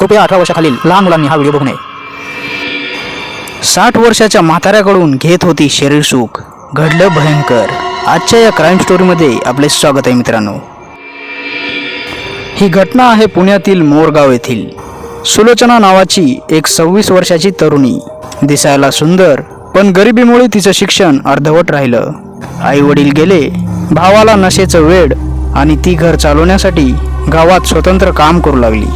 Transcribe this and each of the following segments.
कृपया अठरा वर्षाखालील लहान मुलांनी हा व्हिडिओ बघू नये. साठ वर्षाच्या म्हाताऱ्याकडून घेत होती शरीर सुख. घडलं भयंकर. आजच्या या क्राईम स्टोरीमध्ये आपले स्वागत आहे मित्रांनो. ही घटना आहे पुण्यातील मोरगाव येथील. सुलोचना नावाची एक सव्वीस वर्षाची तरुणी. दिसायला सुंदर पण गरिबीमुळे तिचं शिक्षण अर्धवट राहिलं. आई वडील गेले भावाला नशेचं वेड आणि ती घर चालवण्यासाठी गावात स्वतंत्र काम करू लागली.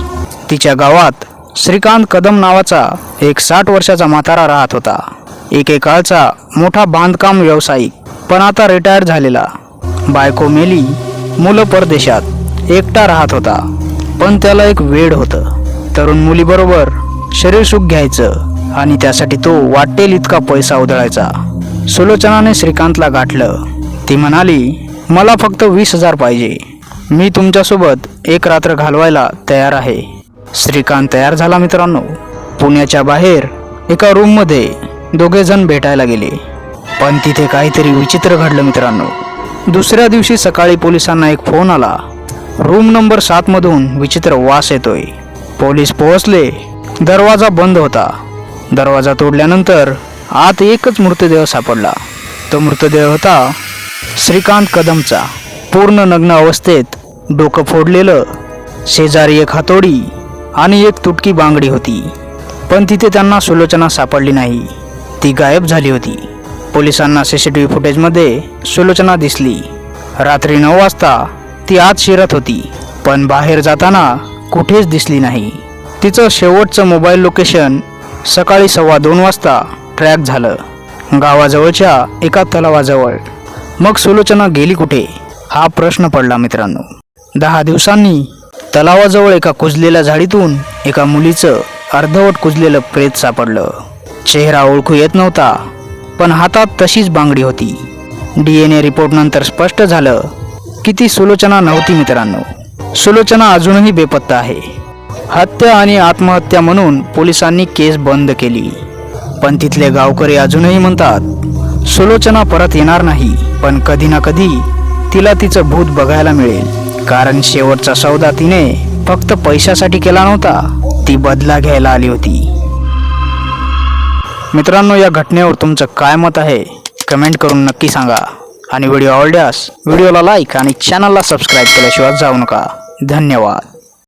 तिच्या गावात श्रीकांत कदम नावाचा एक साठ वर्षाचा म्हातारा राहत होता. एकेकाळचा मोठा बांधकाम व्यावसायिक पण आता रिटायर झालेला. बायको मेली मुलं परदेशात एकटा राहत होता. पण त्याला एक वेड होतं. तरुण मुलीबरोबर शरीर सुख घ्यायचं आणि त्यासाठी तो वाटेल इतका पैसा उधळायचा. सुलोचनाने श्रीकांतला गाठलं. ती म्हणाली मला फक्त वीस हजार पाहिजे. मी तुमच्यासोबत एक रात्र घालवायला तयार आहे. श्रीकांत तयार झाला मित्रांनो. पुण्याच्या बाहेर एका रूममध्ये दोघे जण भेटायला गेले. पण तिथे काहीतरी विचित्र घडलं मित्रांनो. दुसऱ्या दिवशी सकाळी पोलिसांना एक फोन आला. रूम नंबर सातमधून विचित्र वास येतोय. पोलीस पोहोचले. दरवाजा बंद होता. दरवाजा तोडल्यानंतर आत एकच मृतदेह सापडला. तो मृतदेह होता श्रीकांत कदमचा. पूर्ण नग्न अवस्थेत डोकं फोडलेलं शेजारी एक हातोडी आणि एक तुटकी बांगडी होती. पण तिथे त्यांना सुलोचना सापडली नाही. ती गायब झाली होती. पोलिसांना सी सी टी व्ही फुटेजमध्ये सुलोचना दिसली. रात्री नऊ वाजता ती आत शिरत होती पण बाहेर जाताना कुठेच दिसली नाही. तिचं शेवटचं मोबाईल लोकेशन सकाळी सव्वा दोन वाजता ट्रॅक झालं. गावाजवळच्या एका तलावाजवळ. मग सुलोचना गेली कुठे? हा प्रश्न पडला मित्रांनो. दहा दिवसांनी तलावाजवळ एका कुजलेल्या झाडीतून एका मुलीचं अर्धवट कुजलेलं प्रेत सापडलं. चेहरा ओळखू येत नव्हता पण हातात तशीच बांगडी होती. डी एन ए रिपोर्टनंतर स्पष्ट झालं की ती सुलोचना नव्हती मित्रांनो. सुलोचना अजूनही बेपत्ता आहे. हत्या आणि आत्महत्या म्हणून पोलिसांनी केस बंद केली. पण तिथले गावकरी अजूनही म्हणतात सुलोचना परत येणार नाही पण कधी ना कधी तिला तिचं भूत बघायला मिळेल. कारण शेवटचा सौदा तिने फक्त पैशासाठी केला नव्हता ती बदला घ्यायला आली होती. मित्रांनो या घटनेवर तुमचं काय मत आहे? कमेंट करून नक्की सांगा. आणि व्हिडिओ आवडल्यास व्हिडिओला लाईक आणि चॅनलला सबस्क्राईब केल्याशिवाय जाऊ नका. धन्यवाद.